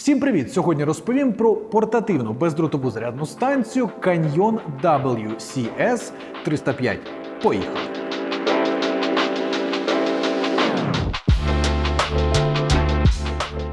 Всім привіт! Сьогодні розповім про портативну бездротову зарядну станцію Canyon WCS 305. Поїхали!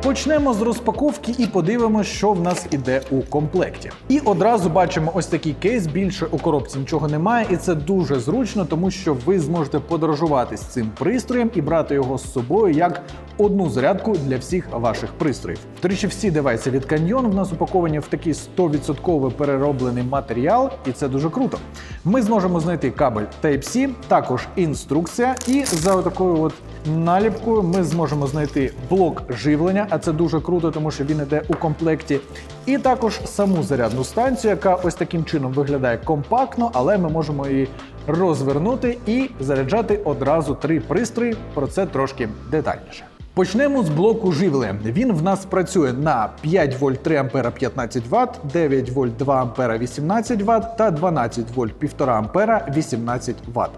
Почнемо з розпаковки і подивимося, що в нас іде у комплекті. І одразу бачимо ось такий кейс. Більше у коробці нічого немає, і це дуже зручно, тому що ви зможете подорожувати з цим пристроєм і брати його з собою як одну зарядку для всіх ваших пристроїв. До речі, всі девайси від Canyon в нас упаковані в такий 100% перероблений матеріал, і це дуже круто. Ми зможемо знайти кабель Type-C, також інструкція, і за такою от наліпкою ми зможемо знайти блок живлення, а це дуже круто, тому що він іде у комплекті. І також саму зарядну станцію, яка ось таким чином виглядає компактно, але ми можемо її розвернути і заряджати одразу три пристрої. Про це трошки детальніше. Почнемо з блоку живлення. Він в нас працює на 5 вольт 3 ампера 15 Вт, 9 вольт 2 ампера 18 Вт та 12 вольт 1,5 ампера 18 Вт.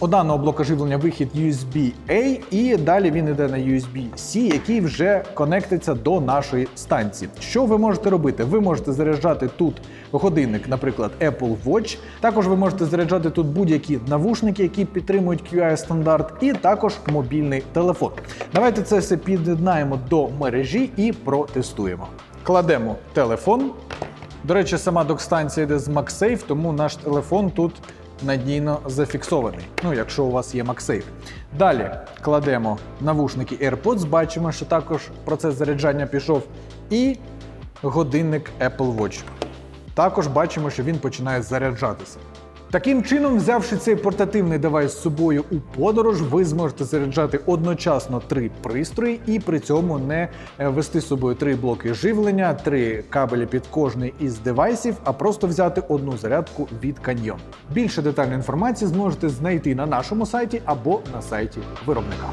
У даного блока живлення вихід USB-A, і далі він йде на USB-C, який вже конектиться до нашої станції. Що ви можете робити? Ви можете заряджати тут годинник, наприклад, Apple Watch. Також ви можете заряджати тут будь-які навушники, які підтримують QI стандарт, і також мобільний телефон. Давайте це все під'єднаємо до мережі і протестуємо. Кладемо телефон. До речі, сама док-станція йде з MagSafe, тому наш телефон тут надійно зафіксований. Ну, якщо у вас є MagSafe. Далі кладемо навушники AirPods, бачимо, що також процес заряджання пішов. І годинник Apple Watch. Також бачимо, що він починає заряджатися. Таким чином, взявши цей портативний девайс з собою у подорож, ви зможете заряджати одночасно три пристрої і при цьому не е, вести з собою три блоки живлення, три кабелі під кожний із девайсів, а просто взяти одну зарядку від Canyon. Більше детальної інформації зможете знайти на нашому сайті або на сайті виробника.